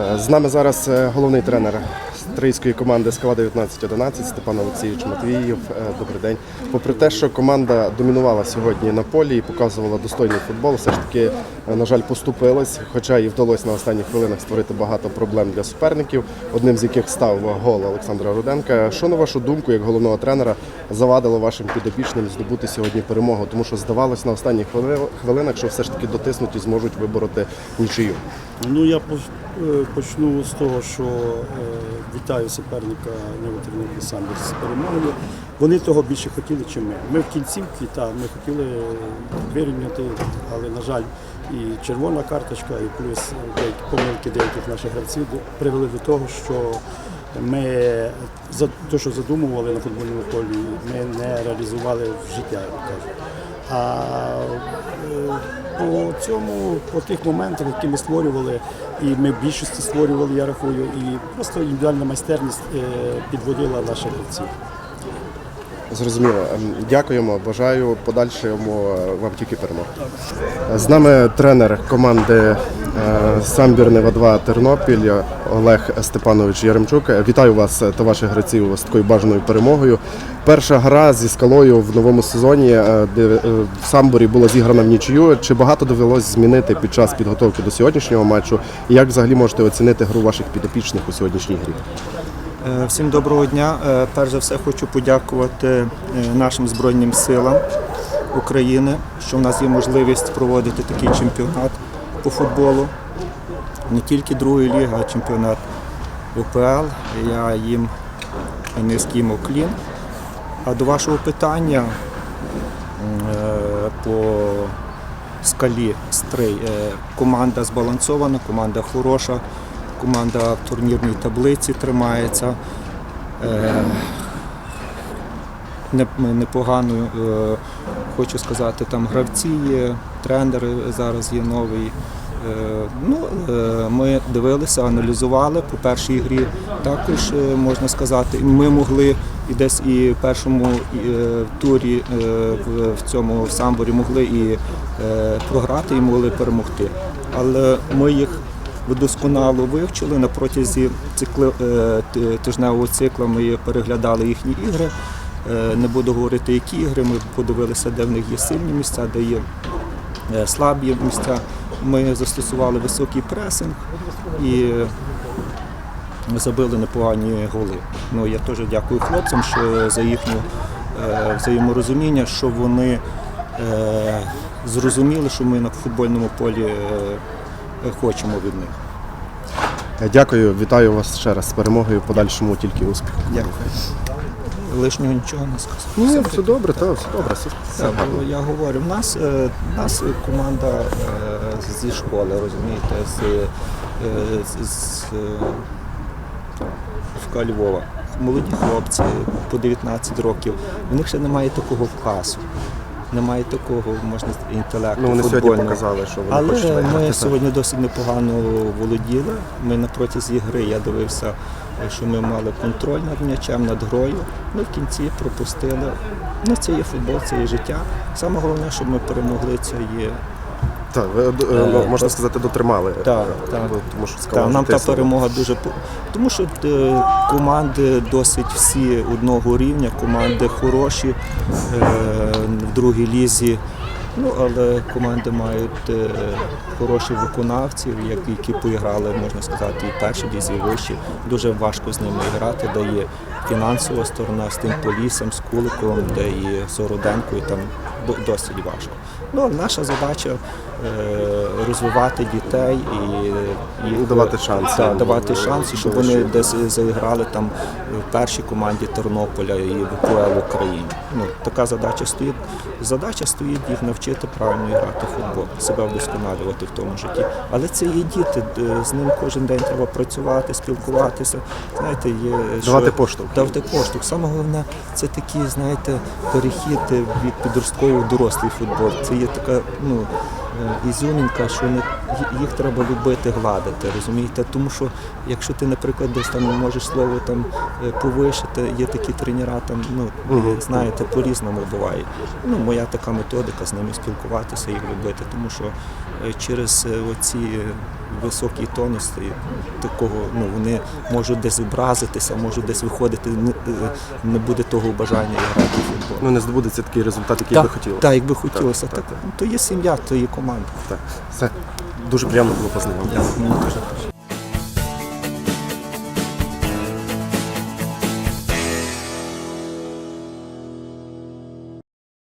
Е, З нами зараз е, головний тренер стрийської команди СКВ 1911 Степан Олексійович Матвіїв. Е, Добрий день. Попри те, що команда домінувала сьогодні на полі і показувала достойний футбол, все ж таки, е, на жаль, поступилась, хоча і вдалося на останніх хвилинах створити багато проблем для суперників, одним з яких став гол Олександра Руденка. Що на вашу думку, як головного тренера, завадило вашим підопічним здобути сьогодні перемогу? Тому що здавалось на останніх хвилинах, що все ж таки дотиснуть і зможуть вибороти нічию. Ну я е, почну з того, що вітаю суперника Новотернівки Самбір з перемогою. Вони того більше хотіли, ніж ми. Ми в кінцівці, та ми хотіли вирівняти, але на жаль, і червона карточка, і плюс деякі помилки деяких наших гравців привели до того, що ми те, що задумували на футбольному полі, ми не реалізували в життя, як кажуть. А по цьому, по тих моментах, які ми створювали, і ми в більшості створювали, я рахую, і просто індивідуальна майстерність е, підводила наших гравців. Зрозуміло. Ем, Дякуємо. Бажаю подальшому е, вам тільки перемог. З нами тренер команди е, Самбір Нева 2 Тернопіль Олег Степанович Яремчук. Вітаю вас та ваших гравців з такою бажаною перемогою. Перша гра зі скалою в новому сезоні, е, де в Самборі була зіграна в нічию. Чи багато довелось змінити під час підготовки до сьогоднішнього матчу? І як взагалі можете оцінити гру ваших підопічних у сьогоднішній грі? Е, Всім доброго дня. Е, Перш за все хочу подякувати е, нашим Збройним силам України, що в нас є можливість проводити такий чемпіонат по футболу. Не тільки другої ліги, а чемпіонат УПЛ. Я їм низький уклін. А до вашого питання по скалі стрий. Команда збалансована, команда хороша, команда в турнірній таблиці тримається. Е, Непогано, е, хочу сказати, там гравці є, тренер зараз є новий. Е, Ну, ми дивилися, аналізували по першій грі. Також можна сказати, ми могли і десь і в першому турі в- цьому в самборі могли і програти, і могли перемогти. Але ми їх досконало вивчили на протязі цикли, е, тижневого цикла. Ми переглядали їхні ігри. Е, Не буду говорити, які ігри. Ми подивилися, де в них є сильні місця, де є е, слабі місця. Ми застосували високий пресинг і забили непогані голи. Ну, я теж дякую хлопцям що за їхнє е, взаєморозуміння, що вони зрозуміли, що ми на футбольному полі хочемо від них. Дякую, вітаю вас ще раз з перемогою. Подальшому тільки успіху. Дякую. Лишнього нічого не сказав. Ну, все добре, так, все добре. Все, все Так, гарно. я говорю, в нас, е, в нас команда е, зі школи, розумієте, з, е, з, з е, Львова. Молоді хлопці по 19 років. У них ще немає такого класу, немає такого, можна інтелекту. Ну, вони сьогодні показали, що вони хочуть Але виграти. ми сьогодні досить непогано володіли. Ми на протязі гри я дивився, що ми мали контроль над м'ячем, над грою. Ми в кінці пропустили. Ну, це є футбол, це є життя. Саме головне, щоб ми перемогли, це є. Так, ви, е, ну, можна сказати, дотримали. Так, Е, так. Тому що скала Та, нам та тиснула. перемога дуже тому, що е, команди досить всі одного рівня, команди хороші е, в другій лізі. Ну, але команди мають е, хороших виконавців, як- які поіграли, можна сказати, і в першій лізі, і вищі. Дуже важко з ними грати, де є фінансова сторона з тим полісом, з Куликовим, де і Сороденко, і там досить важко. Ну, наша задача е, розвивати дітей і, і Давати шанси. Так, давати шанси, щоб вони десь заіграли там в першій команді Тернополя і в УПЛ Україні. Ну, така задача стоїть. Задача стоїть їх навчити правильно грати в футбол, себе вдосконалювати в тому житті. Але це є діти, з ним кожен день треба працювати, спілкуватися. Знаєте, є Давати що- поштовх. Давати поштовх. Саме головне, це такий, знаєте, перехід від підросткового дорослий футбол. Це є така, ну. Е, ізюмінка, що не, їх треба любити, гладити, розумієте? Тому що якщо ти, наприклад, десь там можеш слово там е, повишити, є такі тренера, там, ну, знаєте, по-різному буває. Ну, моя така методика з ними спілкуватися, їх любити, тому що е, через оці високі тонусі такого, ну, вони можуть десь образитися, можуть десь виходити, не, буде того бажання грати в футбол. Ну не здобудеться такий результат, який би хотіли. Так, якби хотілося. Так, Так, то є сім'я, то є команда. Так. Все. Дуже приємно було познайомитися.